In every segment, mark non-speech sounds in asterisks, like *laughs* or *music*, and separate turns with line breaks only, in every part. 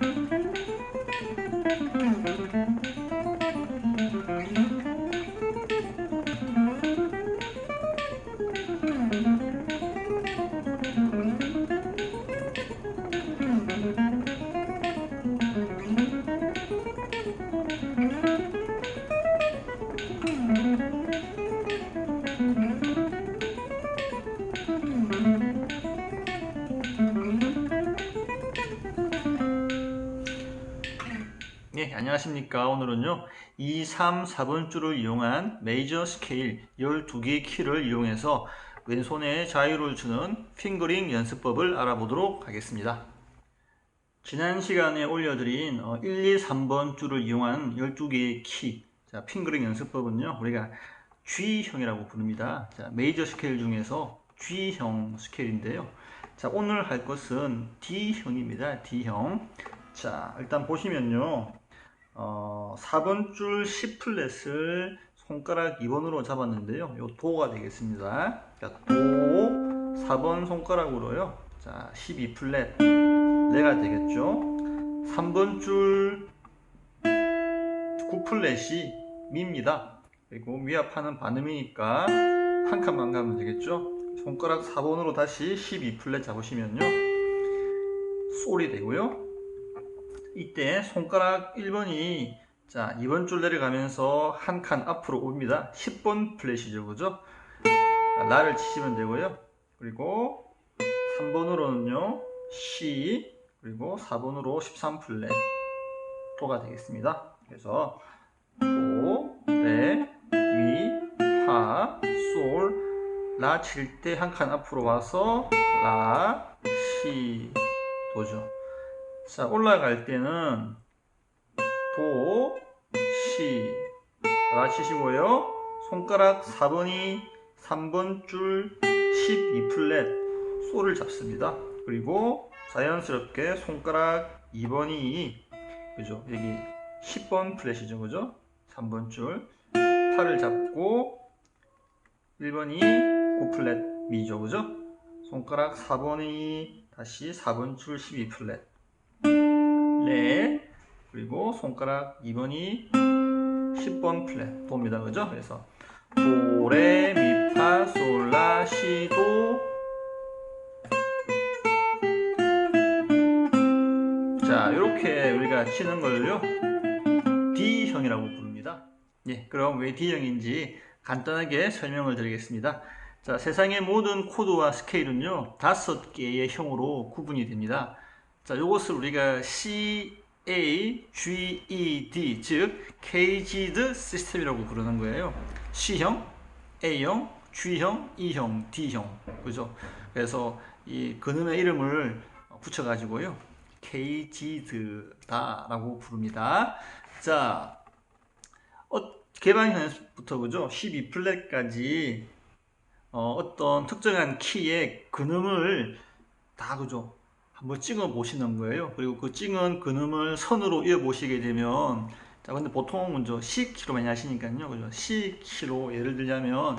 Thank you. 안녕하십니까. 오늘은요, 2, 3, 4번 줄을 이용한 메이저 스케일 12개의 키를 이용해서 왼손에 자유를 주는 핑거링 연습법을 알아보도록 하겠습니다. 지난 시간에 올려드린 어, 1, 2, 3번 줄을 이용한 12개의 키, 자, 핑거링 연습법은요, 우리가 G형이라고 부릅니다. 자, 메이저 스케일 중에서 G형 스케일인데요. 자, 오늘 할 것은 D형입니다. D형. 자, 일단 보시면요. 어, 4번 줄 C 플랫을 손가락 2번으로 잡았는데요. 요 도가 되겠습니다. 자, 도 4번 손가락으로요. 자, 12 플랫 레가 되겠죠. 3번 줄 9 플랫이 미입니다. 그리고 미합하는 반음이니까 한 칸만 가면 되겠죠. 손가락 4번으로 다시 12 플랫 잡으시면요. 솔이 되고요. 이때 손가락 1번이 자 2번 줄 내려가면서 한 칸 앞으로 옵니다. 10번 플랫이죠 그죠? 자, 라를 치시면 되고요. 그리고 3번으로는요 C 그리고 4번으로 13 플랫 도가 되겠습니다. 그래서 도, 레, 미, 파, 솔, 라 칠 때 한 칸 앞으로 와서 라, 시, 도죠 자, 올라갈 때는 도, 시, 라 치시고요. 손가락 4번이 3번 줄 12 플랫 솔을 잡습니다. 그리고 자연스럽게 손가락 2번이 그죠? 여기 10번 플랫이죠. 그죠? 3번 줄 팔을 잡고 1번이 9 플랫 미죠. 그죠? 손가락 4번이 다시 4번 줄 12 플랫 레 그리고 손가락 2번이 10번 플랫 도입니다. 그죠? 그래서 도레 미파 솔라 시도. 자 이렇게 우리가 치는 걸요. D형이라고 부릅니다. 예 그럼 왜 D형인지 간단하게 설명을 드리겠습니다. 자 세상의 모든 코드와 스케일은요 다섯 개의 형으로 구분이 됩니다 자, 요것을 우리가 CA, GED, 즉 KGD 시스템이라고 부르는 거예요. C형, A형, G형, E형, D형. 그죠? 그래서 이 근음의 이름을 붙여 가지고요. KGD다라고 부릅니다. 자, 어, 개방현부터 그죠? 12 플랫까지 어, 어떤 특정한 키의 근음을 다 그죠? 한번 찍어 보시는 거예요. 그리고 그 찍은 근음을 선으로 이어 보시게 되면 자 근데 보통은 먼저 10kg 많이 하시니까요. 그죠? 10kg 예를 들자면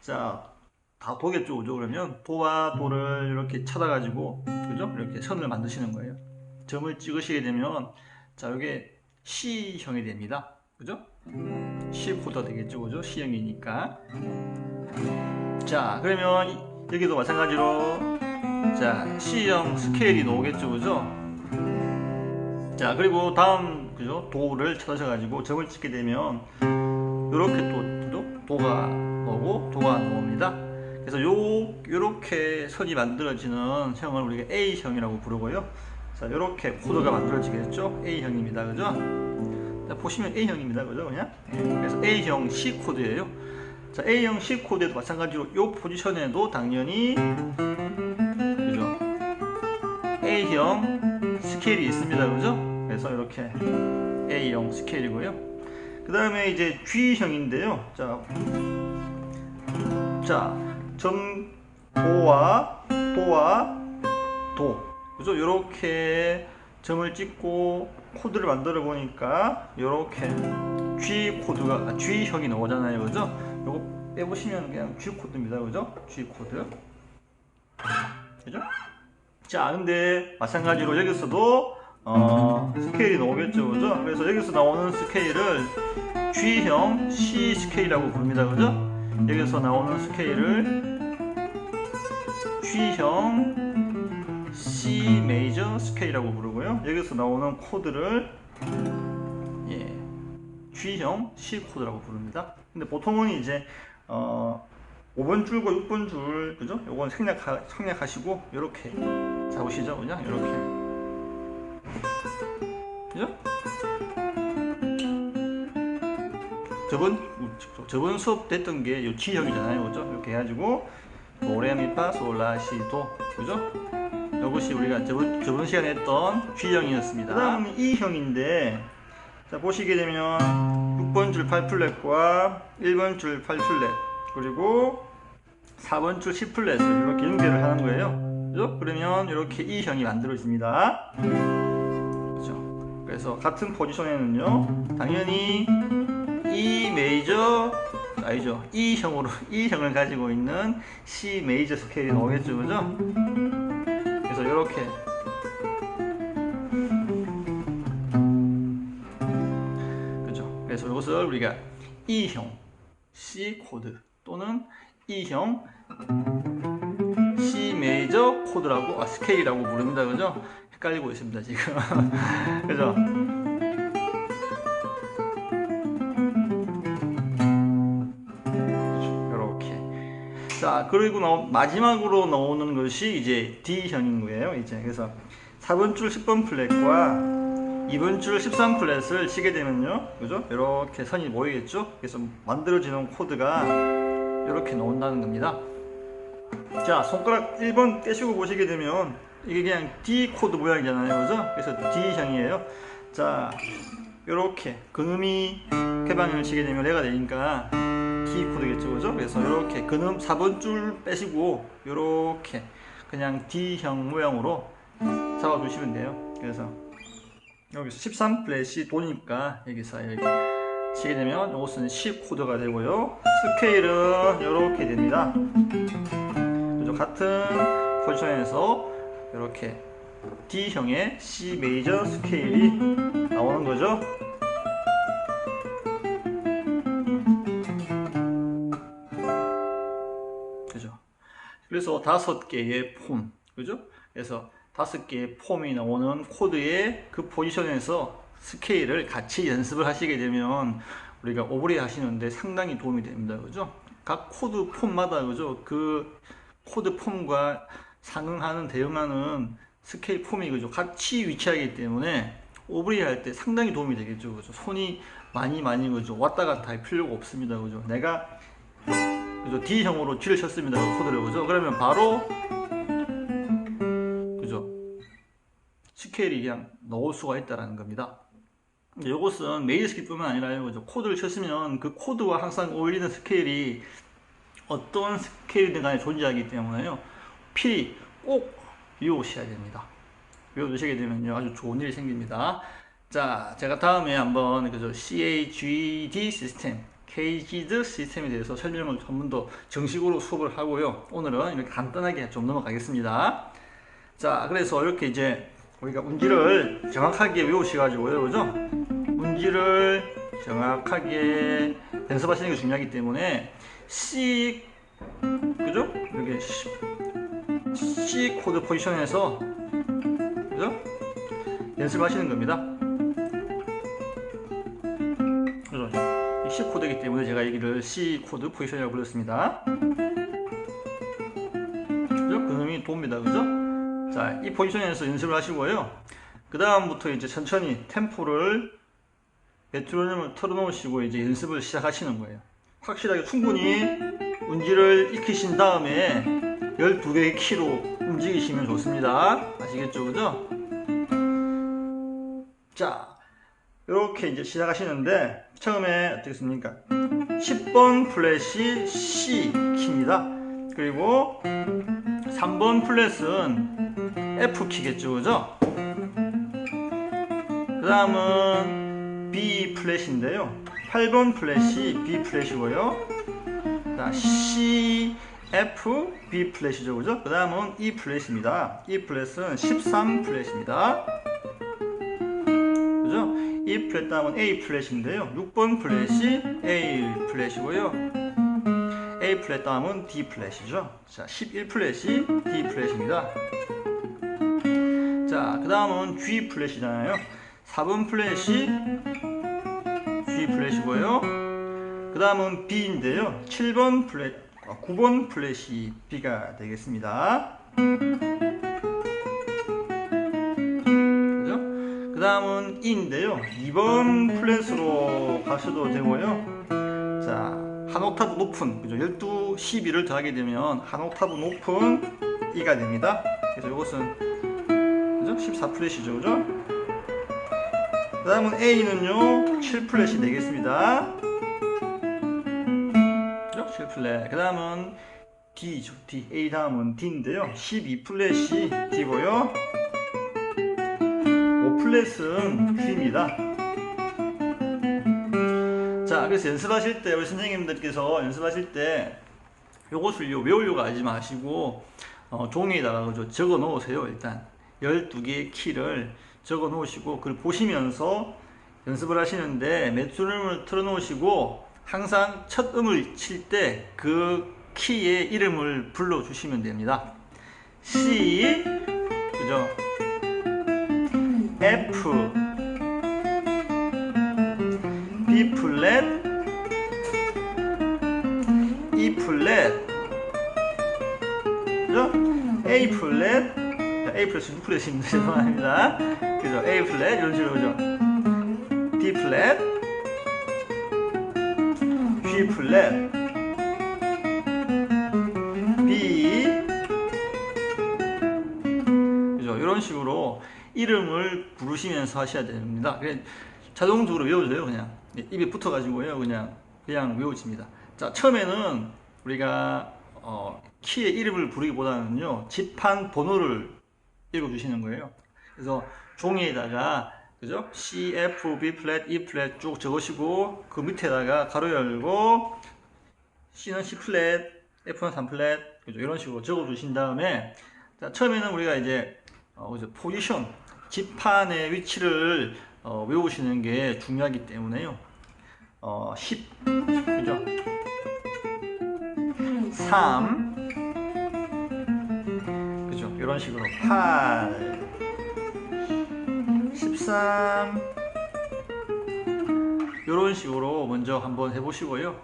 자 다 도겠죠, 그죠? 그러면 도와 도를 이렇게 찾아 가지고 그죠? 이렇게 선을 만드시는 거예요. 점을 찍으시게 되면 자 이게 C형이 됩니다. 그죠? C 코드가 되겠죠, 그죠? C형이니까. 자 그러면 여기도 마찬가지로 자, C형 스케일이 나오겠죠, 그죠? 자, 그리고 다음, 그죠? 도를 찾으셔 가지고 점을 찍게 되면, 이렇게 또, 그죠? 도가 나오고, 도가 나옵니다. 그래서 요, 요렇게 선이 만들어지는 형을 우리가 A형이라고 부르고요. 자, 요렇게 코드가 만들어지겠죠? A형입니다, 그죠? 자, 보시면 A형입니다, 그죠? 그냥? 그래서 A형 C 코드예요. 자, A형 C 코드에도 마찬가지로 요 포지션에도 당연히 A형 스케일이 있습니다. 그죠? 그래서 이렇게 A형 스케일이고요. 그 다음에 이제 G형인데요. 자, 자, 점 도와 도와 도. 그죠? 이렇게 점을 찍고 코드를 만들어 보니까 이렇게 G 코드가 아, G형이 나오잖아요. 그죠? 요거 빼보시면 그냥 G 코드입니다. 그죠? G 코드. 그죠? 자, 근데 마찬가지로 여기서도 어, 스케일이 나오겠죠, 그죠? 그래서 여기서 나오는 스케일을 G형 C 스케일이라고 부릅니다, 그죠? 여기서 나오는 스케일을 G형 C 메이저 스케일이라고 부르고요. 여기서 나오는 코드를 예, G형 C 코드라고 부릅니다. 근데 보통은 이제 어, 5번 줄과 6번 줄, 그죠? 요건 생략하, 생략하시고 이렇게 잡으시죠, 그냥 이렇게. 그죠? 저번 저번 수업 됐던 게요 G형이잖아요, 그죠? 이렇게 해가지고 도레미파 솔라시도, 그죠? 이것이 우리가 저번 저번 시간에 했던 G형이었습니다. 그 다음은 E형인데, 자 보시게 되면 6번 줄 8플랫과 1번 줄 8플랫 그리고 4번 줄 10플랫을 이렇게 연결을 하는 거예요. 그죠? 그러면 이렇게 E형이 만들어집니다. 그죠? 그래서 같은 포지션에는요, 당연히 E 메이저 아니죠. E형으로 E형을 가지고 있는 C 메이저 스케일이 나오겠죠, 그죠? 그래서 이렇게 그죠? 그래서 이것을 우리가 E형 C 코드 또는 E형 C 메이저 코드라고 아, 스케일이라고 부릅니다. 그죠? 헷갈리고 있습니다, 지금. *laughs* 그죠? 이렇게. 자, 그리고 나 마지막으로 나오는 것이 이제 D형인 거예요. 이제 그래서 4번 줄 10번 플랫과 2번 줄 13 플랫을 치게 되면요. 그죠? 이렇게 선이 모이겠죠? 그래서 만들어지는 코드가 이렇게 나온다는 겁니다. 자, 손가락 1번 떼시고 보시게 되면 이게 그냥 D 코드 모양이잖아요. 그죠? 그래서 D형이에요. 자, 이렇게 근음이 개방을 치게 되면 레가 되니까 D 코드겠죠. 그죠? 그래서 이렇게 근음 4번 줄 빼시고 이렇게 그냥 D형 모양으로 잡아주시면 돼요. 그래서 여기서 13 플랫이 도니까 여기서 이렇게 치게 되면 이것은 C 코드가 되고요. 스케일은 이렇게 됩니다. 그죠? 같은 포지션에서 이렇게 D형의 C 메이저 스케일이 나오는 거죠. 그죠? 그래서 다섯 개의 폼, 그죠? 그래서 다섯 개의 폼이 나오는 코드의 그 포지션에서 스케일을 같이 연습을 하시게 되면 우리가 오버레이 하시는데 상당히 도움이 됩니다. 그죠? 각 코드 폼마다 그죠? 그 코드 폼과 상응하는 대응하는 스케일 폼이 그죠? 같이 위치하기 때문에 오버레이 할때 상당히 도움이 되겠죠. 그죠? 손이 많이 많이 그죠? 왔다 갔다 할 필요가 없습니다. 그죠? 내가 그죠? D형으로 G를 쳤습니다. 그 코드를 그죠? 그러면 바로 그죠? 스케일이 그냥 넣을 수가 있다라는 겁니다. 이것은 메일 스케일뿐만 아니라요. 그죠? 코드를 쳤으면 그 코드와 항상 어울리는 스케일이 어떤 스케일이든 간에 존재하기 때문에요. 필히 꼭 외우셔야 됩니다. 외워두시게 되면요. 아주 좋은 일이 생깁니다. 자, 제가 다음에 한번 그죠? CAGD 시스템, KGD 시스템에 대해서 설명을 전문 더 정식으로 수업을 하고요. 오늘은 이렇게 간단하게 좀 넘어가겠습니다. 자, 그래서 이렇게 이제 우리가 운지를 정확하게 외우셔가지고요. 그죠? 운지를 정확하게 연습하시는 게 중요하기 때문에 C, 그죠? 이렇게 C, 코드 포지션에서 그죠? 연습하시는 겁니다. C 코드이기 때문에 제가 여기를 C 코드 포지션이라고 불렀습니다. 그죠? 그놈이 돕니다. 그죠? 자, 이 포지션에서 연습을 하시고요. 그 다음부터 이제 천천히 템포를 메트로놈을 털어놓으시고 이제 연습을 시작하시는 거예요. 확실하게 충분히 운지를 익히신 다음에 12개의 키로 움직이시면 좋습니다. 아시겠죠? 그죠? 자, 이렇게 이제 시작하시는데 처음에 어떻겠습니까? 10번 플랫이 C 키입니다. 그리고 3번 플랫은 F 키겠죠, 그죠? 그 다음은 B 플랫인데요. 8번 플랫이 B 플랫이고요. 자, C, F, B 플랫이죠, 그죠? 그 다음은 E 플랫입니다. E 플랫은 13 플랫입니다. E 플랫 다음은 A 플랫인데요. 6번 플랫이 A 플랫이고요. A 플랫 다음은 D 플랫이죠. 자, 11 플랫이 D 플랫입니다. 자, 그 다음은 G 플랫이잖아요. 4번 플랫이 G 플랫이고요. 그 다음은 B인데요. 7번 플랫, 9번 플랫이 B가 되겠습니다. 그 다음은 E인데요. 2번 플랫으로 가셔도 되고요. 자, 한 옥타브 높은, 그죠? 12, 12를 더하게 되면 한 옥타브 높은 E가 됩니다. 그래서 이것은? 14 플랫이죠, 그죠? 그 다음은 A는요, 7 플랫이 되겠습니다. 그죠? 7 플랫. 그 다음은 D죠, D. A 다음은 D인데요. 12 플랫이 D고요. 5 플랫은 G입니다. 자, 그래서 연습하실 때, 우리 선생님들께서 연습하실 때, 요것을 요 외우려고 하지 마시고, 어, 종이에다가 그죠? 적어 놓으세요, 일단. 12개의 키를 적어 놓으시고, 그걸 보시면서 연습을 하시는데, 메트로놈을 틀어 놓으시고, 항상 첫 음을 칠 때 그 키의 이름을 불러 주시면 됩니다. C, 그죠? F, B 플랫, E 플랫, 그죠? A 플랫, 자, A 플랫, U 플랫입니다. 죄송합니다. 그죠? A 플랫, 이런 식으로, 그죠? D 플랫, G 플랫, B, 그죠? 이런 식으로 이름을 부르시면서 하셔야 됩니다. 자동적으로 외워져요, 그냥. 예, 입에 붙어가지고요, 그냥, 그냥 외워집니다. 자, 처음에는 우리가, 어, 키의 이름을 부르기보다는요, 집한 번호를 읽어주시는 거예요. 그래서 종이에다가, 그죠? C, F, B 플랫, E 플랫 쭉 적으시고, 그 밑에다가 가로 열고, C는 C 플랫, F는 3 플랫, 그죠? 이런 식으로 적어주신 다음에, 자, 처음에는 우리가 이제, 어? 포지션, 지판의 위치를 어, 외우시는 게 중요하기 때문에요. 어, 10, 그죠? 3, 그죠? 이런 식으로. 8, 13, 이런 식으로 먼저 한번 해보시고요.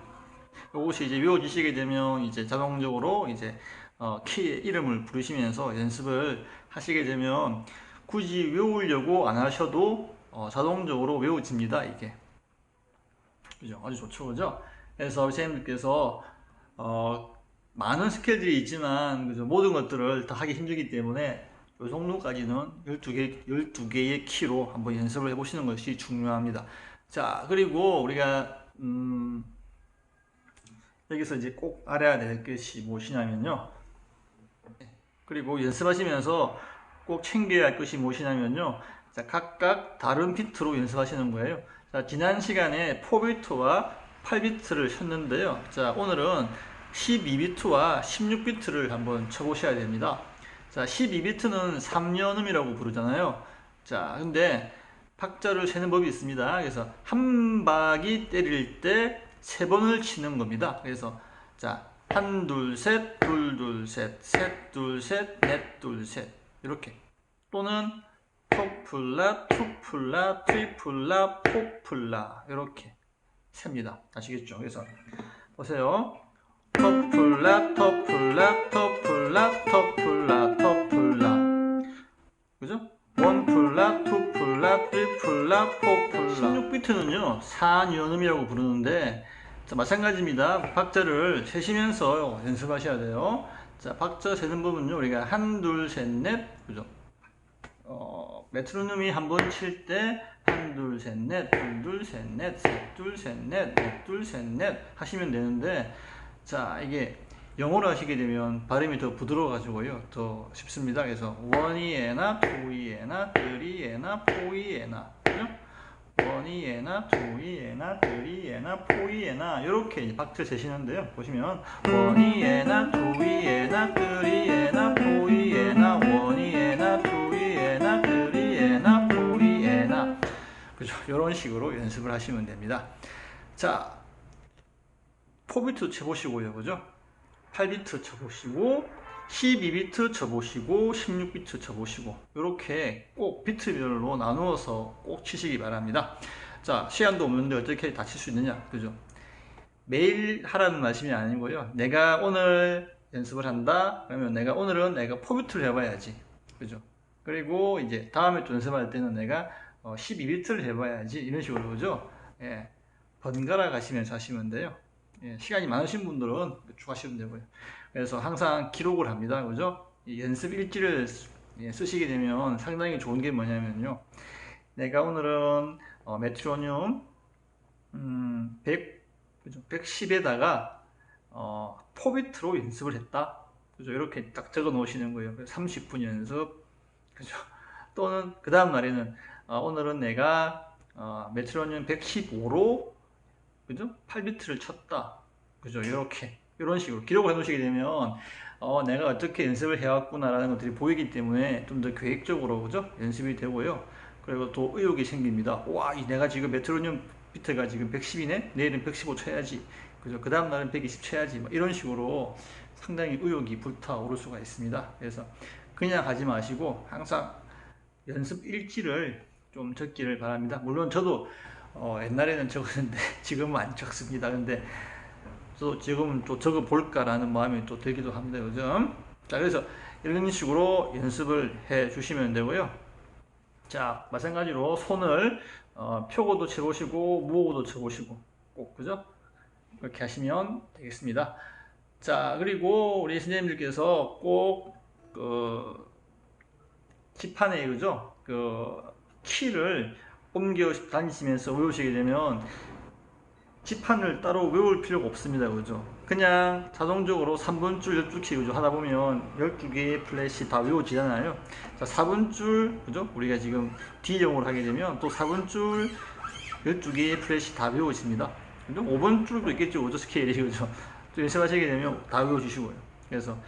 이것이 이제 외워지시게 되면 이제 자동적으로 이제 어, 키의 이름을 부르시면서 연습을 하시게 되면 굳이 외우려고 안 하셔도 어, 자동적으로 외워집니다 이게. 그죠? 아주 좋죠 그죠? 그래서 선생님들께서 어, 많은 스킬들이 있지만 그죠 모든 것들을 다 하기 힘들기 때문에 이 정도까지는 12개, 12개의 키로 한번 연습을 해보시는 것이 중요합니다 자 그리고 우리가 음, 여기서 이제 꼭 알아야 될 것이 무엇이냐면요 그리고 연습하시면서 꼭 챙겨야 할 것이 무엇이냐면요. 자, 각각 다른 비트로 연습하시는 거예요. 자, 지난 시간에 4비트와 8비트를 쳤는데요. 자, 오늘은 12비트와 16비트를 한번 쳐보셔야 됩니다. 자, 12비트는 3년음이라고 부르잖아요. 자, 근데 박자를 세는 법이 있습니다. 그래서 한 박이 때릴 때 세 번을 치는 겁니다. 그래서 자, 한, 둘, 셋, 둘, 둘, 셋, 셋, 둘, 셋, 넷, 둘, 셋. 이렇게. 또는 토플라, 투플라, 트리플라, 포플라. 이렇게 셉니다. 아시겠죠? 그래서 보세요. 토플라, 토플라, 토플라, 토플라, 토플라. 그죠? 원플라, 투플라, 트리플라, 포플라. 16비트는요, 4년음이라고 부르는데, 자, 마찬가지입니다. 박자를 세시면서 연습하셔야 돼요. 자, 박자 세는 부분요, 우리가 한, 둘, 셋, 넷, 그죠? 어, 메트로놈이 한 번 칠 때, 한, 둘, 셋, 넷, 둘, 둘, 셋, 넷, 셋, 둘, 셋, 넷, 넷, 둘, 셋, 넷 하시면 되는데, 자, 이게 영어로 하시게 되면 발음이 더 부드러워가지고요. 더 쉽습니다. 그래서 원이에나, 투이에나, 쓰리에나, 포이에나. 원이에나, 투이에나, 쓰리에나, 포이에나. 이렇게 박자 재시는데요. 보시면 원이에나, 투이에나, 쓰리에나, 포이에나, 원이에나, 투이에나, 쓰리에나, 포이에나. 그죠? 이런 식으로 연습을 하시면 됩니다. 자, 4비트 쳐보시고요. 그죠? 8비트 쳐보시고 12비트 쳐보시고 16비트 쳐보시고 이렇게 꼭 비트별로 나누어서 꼭 치시기 바랍니다. 자, 시간도 없는데 어떻게 다 칠 수 있느냐? 그죠? 매일 하라는 말씀이 아니고요. 내가 오늘 연습을 한다. 그러면 내가 오늘은 내가 포비트를 해봐야지. 그죠? 그리고 이제 다음에 또 연습할 때는 내가 어, 12비트를 해봐야지. 이런 식으로 그죠? 예. 번갈아 가시면서 하시면 돼요. 예, 시간이 많으신 분들은 추가하시면 되고요. 그래서 항상 기록을 합니다. 그죠? 이 연습 일지를 쓰- 예, 쓰시게 되면 상당히 좋은 게 뭐냐면요. 내가 오늘은 어, 메트로늄 음, 100, 그죠? 110에다가 어, 포비트로 연습을 했다. 그죠? 이렇게 딱 적어 놓으시는 거예요. 30분 연습. 그죠? 또는 그 다음 날에는 어, 오늘은 내가 어, 메트로늄 115로 그죠? 8비트를 쳤다. 그죠? 이렇게 이런 식으로 기록을 해 놓으시게 되면 어, 내가 어떻게 연습을 해왔구나라는 것들이 보이기 때문에 좀 더 계획적으로 그죠? 연습이 되고요. 그리고 또 의욕이 생깁니다. 와, 이 내가 지금 메트로늄 비트가 지금 110이네. 내일은 115 쳐야지. 그죠? 그 다음 날은 120 쳐야지. 뭐 이런 식으로 상당히 의욕이 불타오를 수가 있습니다. 그래서 그냥 하지 마시고 항상 연습 일지를 좀 적기를 바랍니다. 물론 저도 어, 옛날에는 적었는데 *laughs* 지금은 안 적습니다. 근데 또 지금은 또 적어 볼까라는 마음이 또 들기도 합니다. 요즘. 자, 그래서 이런 식으로 연습을 해 주시면 되고요. 자, 마찬가지로 손을 어, 표고도 쳐보시고 무호고도 쳐보시고 꼭 그죠? 그렇게 하시면 되겠습니다. 자, 그리고 우리 선생님들께서 꼭그 칠판에 그죠? 그 키를 옮겨 다니시면서 외우시게 되면 칠판을 따로 외울 필요가 없습니다. 그죠? 그냥 자동적으로 3분 줄 12키 그죠? 하다 보면 12개의 플래시 다 외워지잖아요. 자, 4분 줄 그죠? 우리가 지금 D형으로 하게 되면 또 4분 줄 12개의 플래시 다 외워집니다. 그죠? 5분 줄도 있겠죠. 그죠? 스케일이 그죠? 또 연습하시게 되면 다 외워주시고요. 그래서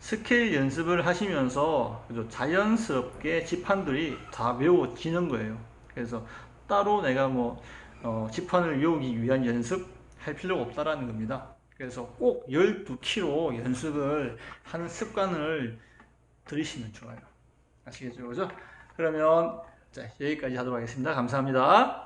스케일 연습을 하시면서 그죠? 자연스럽게 지판들이 다 외워지는 거예요. 그래서 따로 내가 뭐 어, 지판을 외우기 위한 연습 할 필요가 없다라는 겁니다. 그래서 꼭 12키로 연습을 하는 습관을 들이시면 좋아요. 아시겠죠? 그죠? 그러면 자, 여기까지 하도록 하겠습니다. 감사합니다.